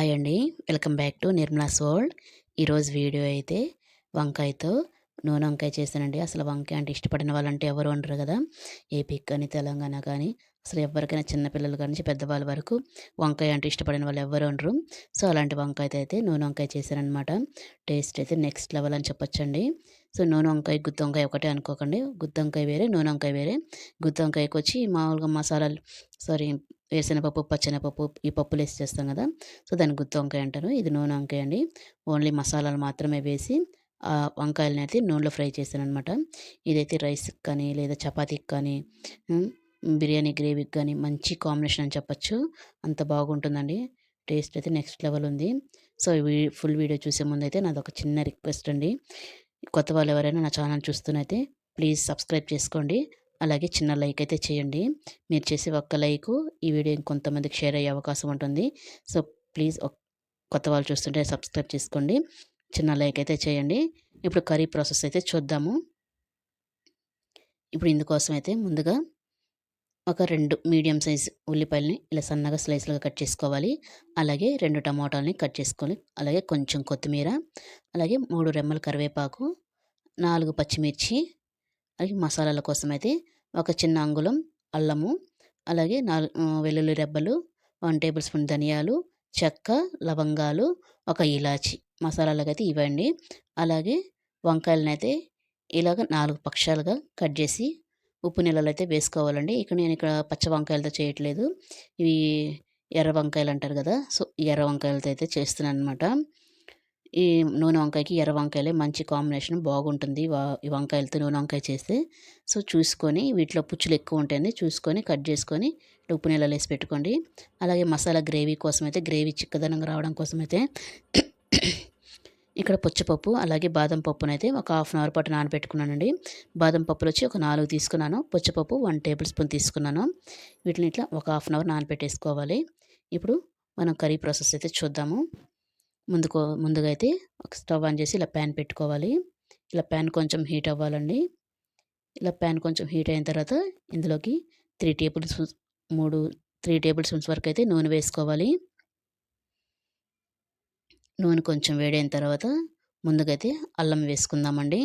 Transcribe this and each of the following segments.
Hi అండి welcome back to Nirmala's world. ఈరోజు video అయితే వంకాయతో నూనె వంకాయ చేశానండి. అసలు వంకాయ అంటే ఇష్టపడిన వాళ్ళంటే ఎవరు ఉండరు కదా. ఏపీ కానీ తెలంగాణ కానీ అసలు ఎవరికైనా చిన్నపిల్లలు కానీ పెద్దవాళ్ళ వరకు వంకాయ అంటే ఇష్టపడిన వాళ్ళు ఎవరు ఉండరు సో అలాంటి వంకాయతో అయితే నూనె వంకాయ చేశానమాట టేస్ట్ అయితే నెక్స్ట్ లెవెల్ అని చెప్పొచ్చండి. సో నూనె వంకాయ గుత్తి వంకాయ ఒకటే అనుకోకండి. గుత్తి వంకాయ వేరే నూనె వంకాయ వేరే. గుత్తి వంకాయకి వచ్చి మామూలుగా మసాలాలు సారీ వేరుశనగపప్పు పచ్చనపప్పు ఈ పప్పులు వేసి చేస్తాం కదా. సో దాన్ని గుత్తి వంకాయ అంటారు. ఇది నూనె వంకాయ అండి. ఓన్లీ మసాలాలు మాత్రమే వేసి ఆ వంకాయలని అయితే నూనెలో ఫ్రై చేశాను అనమాట ఇదైతే రైస్కి కానీ లేదా చపాతీకి కానీ బిర్యానీ గ్రేవీకి కానీ మంచి కాంబినేషన్ అని చెప్పచ్చు. అంత బాగుంటుందండి. టేస్ట్ అయితే నెక్స్ట్ లెవెల్ ఉంది. సో ఫుల్ వీడియో చూసే ముందు అయితే నాది ఒక చిన్న రిక్వెస్ట్ అండి. కొత్త వాళ్ళు ఎవరైనా నా ఛానల్ చూస్తున్నైతే ప్లీజ్ సబ్స్క్రైబ్ చేసుకోండి. అలాగే చిన్న లైక్ అయితే చేయండి. మీరు చేసే ఒక్క లైక్ ఈ వీడియో ఇంకొంతమందికి షేర్ అయ్యే అవకాశం ఉంటుంది. సో ప్లీజ్ కొత్త వాళ్ళు చూస్తుంటే సబ్స్క్రైబ్ చేసుకోండి. చిన్న లైక్ అయితే చేయండి. ఇప్పుడు కర్రీ ప్రాసెస్ అయితే చూద్దాము. ఇప్పుడు ఇందుకోసం అయితే ముందుగా ఒక రెండు మీడియం సైజ్ ఉల్లిపాయలని ఇలా సన్నగా స్లైస్లుగా కట్ చేసుకోవాలి. అలాగే రెండు టమాటాలని కట్ చేసుకోవాలి అలాగే కొంచెం కొత్తిమీర అలాగే మూడు రెమ్మల కరివేపాకు నాలుగు పచ్చిమిర్చి అలాగే మసాలాల కోసం అయితే ఒక చిన్న అంగుళం అల్లము అలాగే నాలుగు వెల్లుల్లి రెబ్బలు వన్ టేబుల్ స్పూన్ ధనియాలు చెక్క లవంగాలు ఒక ఇలాచి. మసాలాలకు అయితే ఇవ్వండి. అలాగే వంకాయలనైతే అయితే ఇలాగ నాలుగు పక్షాలుగా కట్ చేసి ఉప్పు నీళ్ళలో అయితే వేసుకోవాలండి. ఇక్కడ నేను ఇక్కడ పచ్చ వంకాయలతో చేయట్లేదు. ఇవి ఎర్ర వంకాయలు అంటారు కదా సో ఎర్ర వంకాయలతో అయితే చేస్తున్నాను అనమాట ఈ నూనె వంకాయకి ఎర్ర వంకాయలే మంచి కాంబినేషన్ బాగుంటుంది. ఈ వంకాయలతో నూనె వంకాయ చేస్తే. సో చూసుకొని వీటిలో పుచ్చులు ఎక్కువ ఉంటాయండి. చూసుకొని కట్ చేసుకొని ఉప్పు నీళ్ళలో వేసి పెట్టుకోండి. అలాగే మసాలా గ్రేవీ కోసం అయితే గ్రేవీ చిక్కదనంగా రావడం కోసం అయితే ఇక్కడ పుచ్చపప్పు అలాగే బాదం పప్పునైతే ఒక హాఫ్ అన్ అవర్ పాటు నానబెట్టుకున్నానండి. బాదం పప్పులు వచ్చి ఒక నాలుగు తీసుకున్నాను. పుచ్చపప్పు వన్ టేబుల్ స్పూన్ తీసుకున్నాను. వీటిని ఇట్లా ఒక హాఫ్ అన్ అవర్ నానబెట్టేసుకోవాలి. ఇప్పుడు మనం కర్రీ ప్రాసెస్ అయితే చూద్దాము. ముందుకో ముందుగా అయితే ఒక స్టవ్ ఆన్ చేసి ఇలా ప్యాన్ పెట్టుకోవాలి. ఇలా ప్యాన్ కొంచెం హీట్ అవ్వాలండి. ఇలా ప్యాన్ కొంచెం హీట్ అయిన తర్వాత ఇందులోకి త్రీ టేబుల్ స్పూన్స్ మూడు త్రీ టేబుల్ స్పూన్స్ వరకు అయితే నూనె వేసుకోవాలి. నూనె కొంచెం వేడైన తర్వాత ముందుకైతే అల్లం వేసుకుందామండి.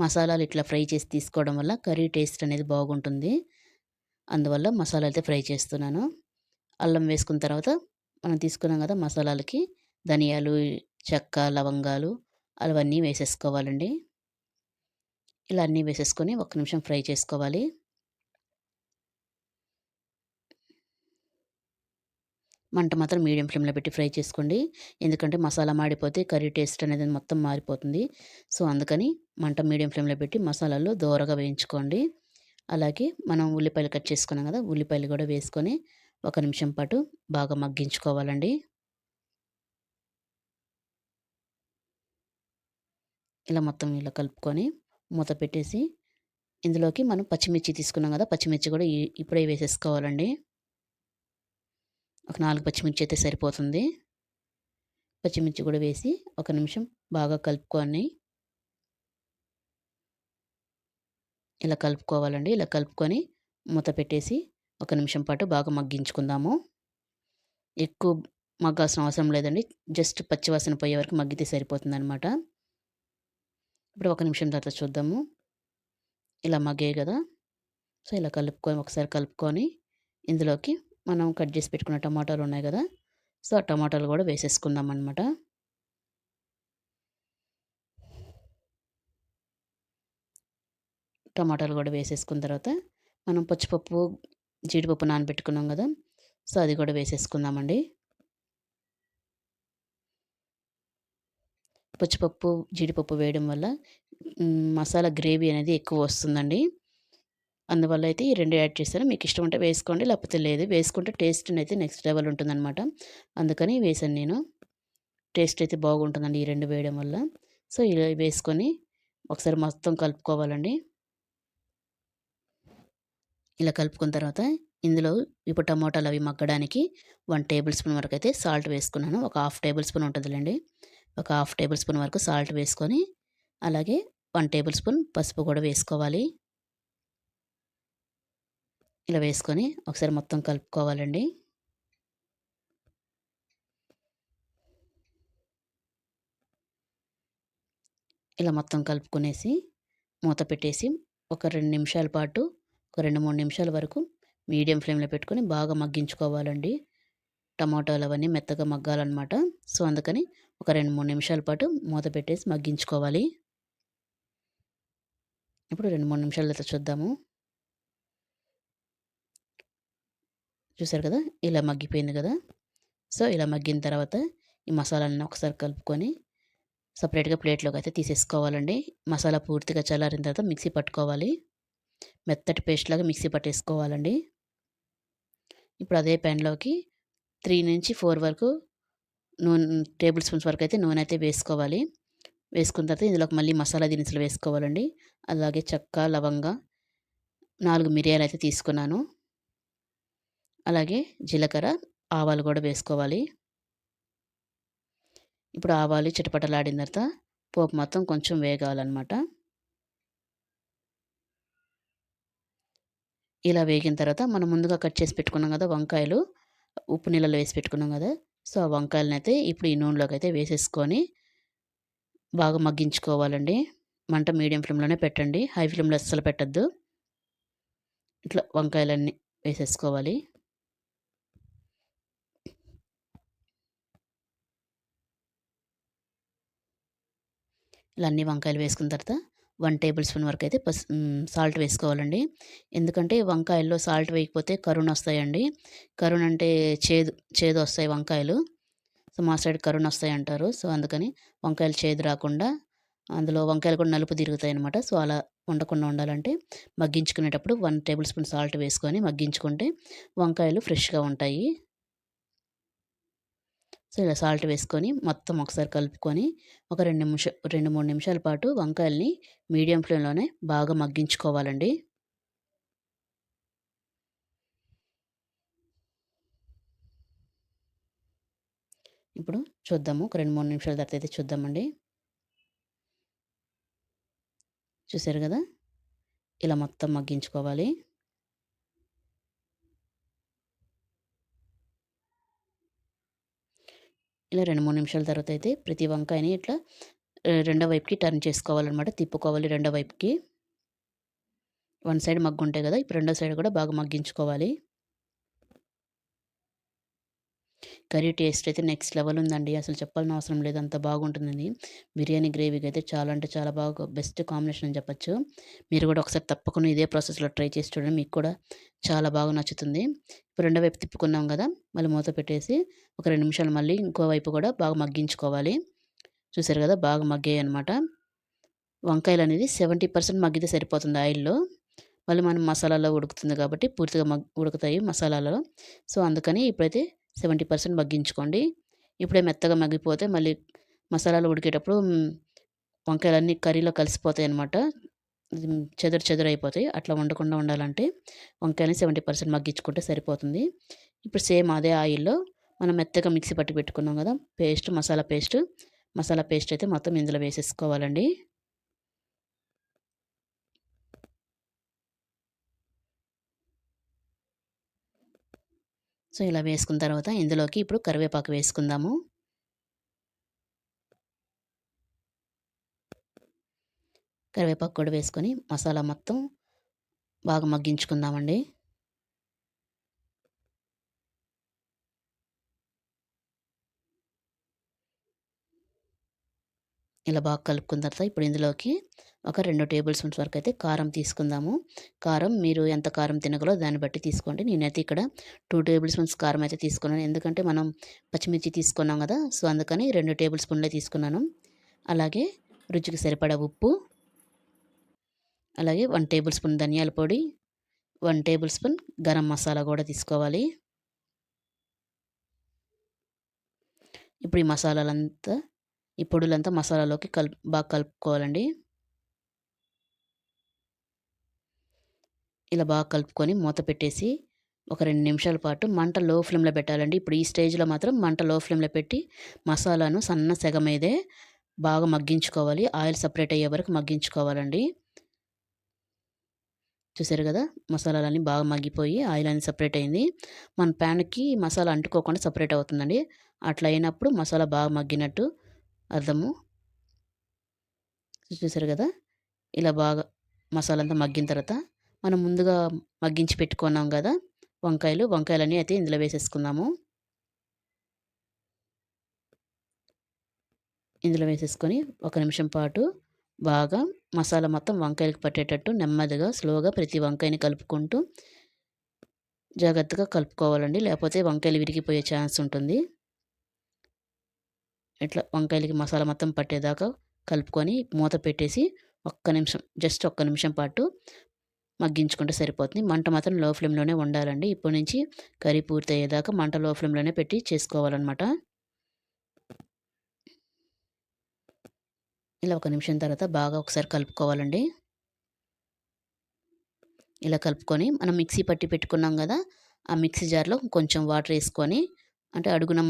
మసాలాలు ఇట్లా ఫ్రై చేసి తీసుకోవడం వల్ల కర్రీ టేస్ట్ అనేది బాగుంటుంది. అందువల్ల మసాలా అయితే ఫ్రై చేస్తున్నాను. అల్లం వేసుకున్న తర్వాత మనం తీసుకున్నాం కదా మసాలాలకి. ధనియాలు చెక్క లవంగాలు అవన్నీ వేసేసుకోవాలండి. ఇలా అన్నీ వేసేసుకొని ఒక నిమిషం ఫ్రై చేసుకోవాలి. మంట మాత్రం మీడియం ఫ్లేమ్లో పెట్టి ఫ్రై చేసుకోండి. ఎందుకంటే మసాలా మాడిపోతే కర్రీ టేస్ట్ అనేది మొత్తం మారిపోతుంది. సో అందుకని మంట మీడియం ఫ్లేమ్లో పెట్టి మసాలాలు దోరగా వేయించుకోండి. అలాగే మనం ఉల్లిపాయలు కట్ చేసుకున్నాం కదా ఉల్లిపాయలు కూడా వేసుకొని ఒక నిమిషం పాటు బాగా మగ్గించుకోవాలండి. ఇలా మొత్తం ఇలా కలుపుకొని మూత పెట్టేసి ఇందులోకి మనం పచ్చిమిర్చి తీసుకున్నాం కదా పచ్చిమిర్చి కూడా ఇప్పుడే వేసేసుకోవాలండి. ఒక నాలుగు పచ్చిమిర్చి అయితే సరిపోతుంది. పచ్చిమిర్చి కూడా వేసి ఒక నిమిషం బాగా కలుపుకొని ఇలా కలుపుకోవాలండి. ఇలా కలుపుకొని మూత పెట్టేసి ఒక నిమిషం పాటు బాగా మగ్గించుకుందాము. ఎక్కువ మగ్గాల్సిన అవసరం లేదండి. జస్ట్ పచ్చివాసన పోయే వరకు మగ్గితే సరిపోతుంది అనమాట ఇప్పుడు ఒక నిమిషం తర్వాత చూద్దాము. ఇలా మగ్గే కదా. సో ఇలా కలుపుకొని ఒకసారి కలుపుకొని ఇందులోకి మనం కట్ చేసి పెట్టుకున్న టమాటాలు ఉన్నాయి కదా. సో ఆ టమాటాలు కూడా వేసేసుకుందాం అనమాట టమాటాలు కూడా వేసేసుకున్న తర్వాత మనం పచ్చిపప్పు జీడిపప్పు నానబెట్టుకున్నాం కదా సో అది కూడా వేసేసుకుందామండి. పచ్చిపప్పు జీడిపప్పు వేయడం వల్ల మసాలా గ్రేవీ అనేది ఎక్కువ వస్తుందండి. అందువల్ల అయితే ఈ రెండు యాడ్ చేశాను. మీకు ఇష్టం ఉంటే వేసుకోండి లేకపోతే లేదు. వేసుకుంటే టేస్ట్ అయితే నెక్స్ట్ లెవెల్ ఉంటుందన్నమాట. అందుకని వేసాను నేను. టేస్ట్ అయితే బాగుంటుందండి ఈ రెండు వేయడం వల్ల. సో ఇలా వేసుకొని ఒకసారి మొత్తం కలుపుకోవాలండి. ఇలా కలుపుకున్న తర్వాత ఇందులో ఇప్పుడు టమోటాలు అవి మగ్గడానికి వన్ టేబుల్ స్పూన్ వరకు అయితే సాల్ట్ వేసుకున్నాను. ఒక హాఫ్ టేబుల్ స్పూన్ ఉంటుందిలేండి. ఒక హాఫ్ టేబుల్ స్పూన్ వరకు సాల్ట్ వేసుకొని అలాగే వన్ టేబుల్ స్పూన్ పసుపు కూడా వేసుకోవాలి. ఇలా వేసుకొని ఒకసారి మొత్తం కలుపుకోవాలండి. ఇలా మొత్తం కలుపుకునేసి మూత పెట్టేసి ఒక రెండు నిమిషాల పాటు ఒక రెండు మూడు నిమిషాల వరకు మీడియం ఫ్లేమ్లో పెట్టుకొని బాగా మగ్గించుకోవాలండి. టమాటాలు అవన్నీ మెత్తగా మగ్గాలన్నమాట. సో అందుకని ఒక రెండు మూడు నిమిషాల పాటు మూత పెట్టేసి మగ్గించుకోవాలి. ఇప్పుడు రెండు మూడు నిమిషాలు అయితే చూద్దాము. చూసారు కదా? ఇలా మగ్గిపోయింది కదా? సో ఇలా మగ్గిన తర్వాత ఈ మసాలాలను ఒకసారి కలుపుకొని సపరేట్గా ప్లేట్లోకి అయితే తీసేసుకోవాలండి. మసాలా పూర్తిగా చల్లారిన తర్వాత మిక్సీ పట్టుకోవాలి. మెత్తటి పేస్ట్ లాగా మిక్సీ పట్టేసుకోవాలండి. ఇప్పుడు అదే ప్యాన్లోకి త్రీ నుంచి ఫోర్ వరకు నూనె టేబుల్ స్పూన్స్ వరకు అయితే నూనె అయితే వేసుకోవాలి. వేసుకున్న తర్వాత ఇందులోకి మళ్ళీ మసాలా దినుసులు వేసుకోవాలండి. అలాగే చెక్క లవంగ నాలుగు మిరియాలు అయితే తీసుకున్నాను. అలాగే జీలకర్ర ఆవాలు కూడా వేసుకోవాలి. ఇప్పుడు ఆవాలు చిటపటలాడిన తర్వాత పోపు మొత్తం కొంచెం వేగాలన్నమాట. ఇలా వేగిన తర్వాత మనం ముందుగా కట్ చేసి పెట్టుకున్నాం కదా వంకాయలు ఉప్పు నీళ్ళలో వేసి పెట్టుకున్నాం కదా. సో ఆ వంకాయలను అయితే ఇప్పుడు ఈ నూనెలోకి అయితే వేసేసుకొని బాగా మగ్గించుకోవాలండి. మంట మీడియం ఫ్లేమ్లోనే పెట్టండి. హై ఫ్లేమ్లో అస్సలు పెట్టద్దు. ఇట్లా వంకాయలన్నీ వేసేసుకోవాలి. ఇలా అన్ని వంకాయలు వేసుకున్న తర్వాత వన్ టేబుల్ స్పూన్ వరకు అయితే పస్ సాల్ట్ వేసుకోవాలండి. ఎందుకంటే వంకాయల్లో సాల్ట్ వేయకపోతే కరుణ వస్తాయండి. కరుణ అంటే చేదు చేదు వస్తాయి వంకాయలు. సో మా సైడ్ కరుణ వస్తాయి అంటారు. సో అందుకని వంకాయలు చేదు రాకుండా అందులో వంకాయలు కూడా నలుపు తిరుగుతాయి అనమాట సో అలా ఉండకుండా ఉండాలంటే మగ్గించుకునేటప్పుడు వన్ టేబుల్ స్పూన్ సాల్ట్ వేసుకొని మగ్గించుకుంటే వంకాయలు ఫ్రెష్గా ఉంటాయి. సో ఇలా సాల్ట్ వేసుకొని మొత్తం ఒకసారి కలుపుకొని ఒక రెండు నిమిషం రెండు మూడు నిమిషాల పాటు వంకాయల్ని మీడియం ఫ్లేమ్లోనే బాగా మగ్గించుకోవాలండి. ఇప్పుడు చూద్దాము. ఒక రెండు మూడు నిమిషాల తర్వాత అయితే చూద్దామండి. చూసారు కదా? ఇలా మొత్తం మగ్గించుకోవాలి. ఇలా రెండు మూడు నిమిషాల తర్వాత అయితే ప్రతి వంకాయని ఇట్లా రెండో వైపుకి టర్న్ చేసుకోవాలన్నమాట. తిప్పుకోవాలి రెండో వైపుకి. వన్ సైడ్ మగ్గు ఉంటాయి కదా ఇప్పుడు రెండో సైడ్ కూడా బాగా మగ్గించుకోవాలి. కర్రీ టేస్ట్ అయితే నెక్స్ట్ లెవెల్ ఉందండి. అసలు చెప్పాల్సిన అవసరం లేదు. అంత బాగుంటుందని. బిర్యానీ గ్రేవీకి అయితే చాలా అంటే చాలా బాగా బెస్ట్ కాంబినేషన్ అని చెప్పచ్చు. మీరు కూడా ఒకసారి తప్పకుండా ఇదే ప్రాసెస్లో ట్రై చేసి చూడండి. మీకు కూడా చాలా బాగా నచ్చుతుంది. ఇప్పుడు రెండో వైపు తిప్పుకున్నాం కదా మళ్ళీ మూత పెట్టేసి ఒక రెండు నిమిషాలు మళ్ళీ ఇంకో వైపు కూడా బాగా మగ్గించుకోవాలి. చూసారు కదా బాగా మగ్గాయి అనమాట వంకాయలు అనేది సెవెంటీ పర్సెంట్ మగ్గితే సరిపోతుంది ఆయిల్లో. మళ్ళీ మనం మసాలాలో ఉడుకుతుంది కాబట్టి పూర్తిగా మగ్ ఉడుకుతాయి మసాలాలో సో అందుకని ఇప్పుడైతే సెవెంటీ పర్సెంట్ మగ్గించుకోండి. ఇప్పుడే మెత్తగా మగ్గిపోతే మళ్ళీ మసాలాలు ఉడికేటప్పుడు వంకాయలన్నీ కర్రీలో కలిసిపోతాయి అనమాట చెదరు చెదరు అయిపోతాయి. అట్లా వండకుండా ఉండాలంటే వంకాయని సెవెంటీ పర్సెంట్ మగ్గించుకుంటే సరిపోతుంది. ఇప్పుడు సేమ్ అదే ఆయిల్లో మనం మెత్తగా మిక్సీ పట్టి పెట్టుకున్నాం కదా paste masala paste. Masala paste అయితే మొత్తం ఇందులో వేసేసుకోవాలండి. సో ఇలా వేసుకున్న తర్వాత ఇందులోకి ఇప్పుడు కరివేపాకు వేసుకుందాము. కరివేపాకు కూడా వేసుకొని మసాలా మొత్తం బాగా మగ్గించుకుందామండి. ఇలా బాగా కలుపుకున్న తర్వాత ఇప్పుడు ఇందులోకి ఒక రెండు టేబుల్ స్పూన్స్ వరకు అయితే కారం తీసుకుందాము. కారం మీరు ఎంత కారం తినగలో దాన్ని బట్టి తీసుకోండి. నేనైతే ఇక్కడ టూ టేబుల్ స్పూన్స్ కారం అయితే తీసుకున్నాను. ఎందుకంటే మనం పచ్చిమిర్చి తీసుకున్నాం కదా సో అందుకని రెండు టేబుల్ స్పూన్లే తీసుకున్నాను. అలాగే రుచికి సరిపడా ఉప్పు అలాగే వన్ టేబుల్ స్పూన్ ధనియాల పొడి one tablespoon garam masala కూడా తీసుకోవాలి. ఇప్పుడు ఈ మసాలాలంతా ఈ పొడులంతా మసాలాలోకి కలుపు బాగా కలుపుకోవాలండి. ఇలా బాగా కలుపుకొని మూత పెట్టేసి ఒక రెండు నిమిషాల పాటు మంట లో ఫ్లేమ్లో పెట్టాలండి. ఇప్పుడు ఈ స్టేజ్లో మాత్రం మంట లో ఫ్లేమ్లో పెట్టి మసాలాను సన్న సెగ మీదే బాగా మగ్గించుకోవాలి. ఆయిల్ సపరేట్ అయ్యే వరకు మగ్గించుకోవాలండి. చూసారు కదా? మసాలాలన్నీ బాగా మగ్గిపోయి ఆయిల్ అని సపరేట్ అయింది. మన ప్యాన్కి మసాలా అంటుకోకుండా సపరేట్ అవుతుందండి. అట్లా అయినప్పుడు మసాలా బాగా మగ్గినట్టు అర్థము? చూసారు కదా? ఇలా బాగా మసాలా అంతా మగ్గిన తర్వాత మనం ముందుగా మగ్గించి పెట్టుకున్నాం కదా? వంకాయలు వంకాయలన్నీ అయితే ఇందులో వేసేసుకుందాము. ఇందులో వేసేసుకొని ఒక నిమిషం పాటు బాగా మసాలా మొత్తం వంకాయలకు పట్టేటట్టు నెమ్మదిగా స్లోగా ప్రతి వంకాయని కలుపుకుంటూ జాగ్రత్తగా కలుపుకోవాలండి. లేకపోతే వంకాయలు విరిగిపోయే ఛాన్స్ ఉంటుంది. ఇట్లా వంకాయలకి మసాలా మొత్తం పట్టేదాకా కలుపుకొని మూత పెట్టేసి ఒక్క నిమిషం జస్ట్ ఒక్క నిమిషం పాటు మగ్గించుకుంటే సరిపోతుంది. మంట మాత్రం లో ఫ్లేమ్లోనే ఉండాలండి. ఇప్పటి నుంచి కర్రీ పూర్తి అయ్యేదాకా మంట లో ఫ్లేమ్లోనే పెట్టి చేసుకోవాలన్నమాట. ఇలా ఒక నిమిషం తర్వాత బాగా ఒకసారి కలుపుకోవాలండి. ఇలా కలుపుకొని మనం మిక్సీ పట్టి పెట్టుకున్నాం కదా ఆ మిక్సీ జార్లో కొంచెం వాటర్ వేసుకొని అంటే అడుగునం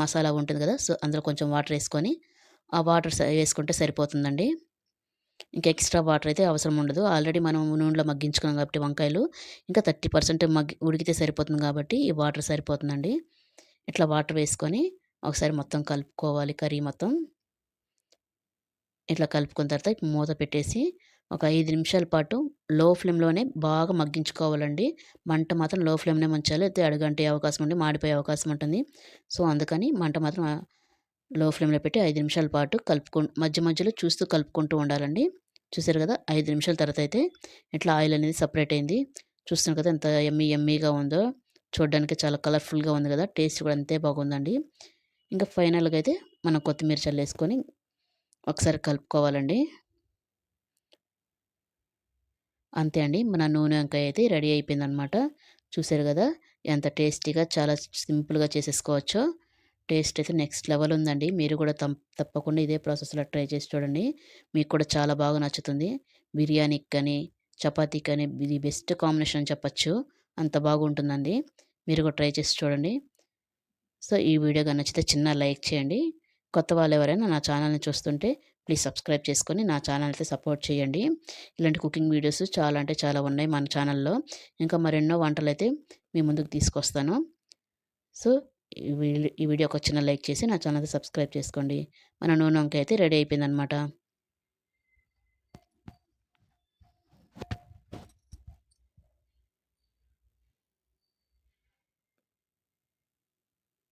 మసాలా ఉంటుంది కదా సో అందులో కొంచెం వాటర్ వేసుకొని ఆ వాటర్ వేసుకుంటే సరిపోతుందండి. ఇంకా ఎక్స్ట్రా వాటర్ అయితే అవసరం ఉండదు. ఆల్రెడీ మనం నూనెలో మగ్గించుకున్నాం కాబట్టి వంకాయలు ఇంకా థర్టీ పర్సెంట్ మగ్గి ఉడికితే సరిపోతుంది కాబట్టి ఈ వాటర్ సరిపోతుందండి. ఇట్లా వాటర్ వేసుకొని ఒకసారి మొత్తం కలుపుకోవాలి కర్రీ మొత్తం. ఇట్లా కలుపుకున్న తర్వాత మూత పెట్టేసి ఒక ఐదు నిమిషాల పాటు లో ఫ్లేమ్లోనే బాగా మగ్గించుకోవాలండి. మంట మాత్రం లో ఫ్లేమ్నే ఉంచాలి అయితే అడుగంటే అవకాశం ఉండి మాడిపోయే అవకాశం ఉంటుంది. సో అందుకని మంట మాత్రం లో ఫ్లేమ్లో పెట్టి ఐదు నిమిషాల పాటు కలుపుకు మధ్య మధ్యలో చూస్తూ కలుపుకుంటూ ఉండాలండి. చూసారు కదా ఐదు నిమిషాల తర్వాత అయితే ఇట్లా ఆయిల్ అనేది సపరేట్ అయింది. చూస్తున్నారు కదా ఎంత ఎమ్మీ ఎమ్మీగా ఉందో. చూడడానికి చాలా కలర్ఫుల్గా ఉంది కదా. టేస్ట్ కూడా అంతే బాగుందండి. ఇంకా ఫైనల్గా అయితే మనం కొత్తిమీర చల్లేసుకొని ఒకసారి కలుపుకోవాలండి. అంతే అండి. మన నూనె వంకాయ అయితే రెడీ అయిపోయిందనమాట. చూసారు కదా ఎంత టేస్టీగా చాలా సింపుల్గా చేసేసుకోవచ్చో. టేస్ట్ అయితే నెక్స్ట్ లెవెల్ ఉందండి. మీరు కూడా తప్పకుండా ఇదే ప్రాసెస్లో ట్రై చేసి చూడండి. మీకు కూడా చాలా బాగా నచ్చుతుంది. బిర్యానీకి కానీ చపాతీకి కానీ ఇది బెస్ట్ కాంబినేషన్ చెప్పచ్చు. అంత బాగుంటుందండి. మీరు కూడా ట్రై చేసి చూడండి. సో ఈ వీడియో కానీ నచ్చితే చిన్న లైక్ చేయండి. కొత్త వాళ్ళు ఎవరైనా నా ఛానల్ని చూస్తుంటే ప్లీజ్ సబ్స్క్రైబ్ చేసుకొని నా ఛానల్ అయితే సపోర్ట్ చేయండి. ఇలాంటి కుకింగ్ వీడియోస్ చాలా అంటే చాలా ఉన్నాయి మన ఛానల్లో. ఇంకా మరెన్నో వంటలు అయితే మీ ముందుకు తీసుకొస్తాను. సో ఈ వీడియోకి వచ్చిన లైక్ చేసి నా ఛానల్ సబ్స్క్రైబ్ చేసుకోండి. మన నూనె వంకాయ అయితే రెడీ అయిపోయిందనమాట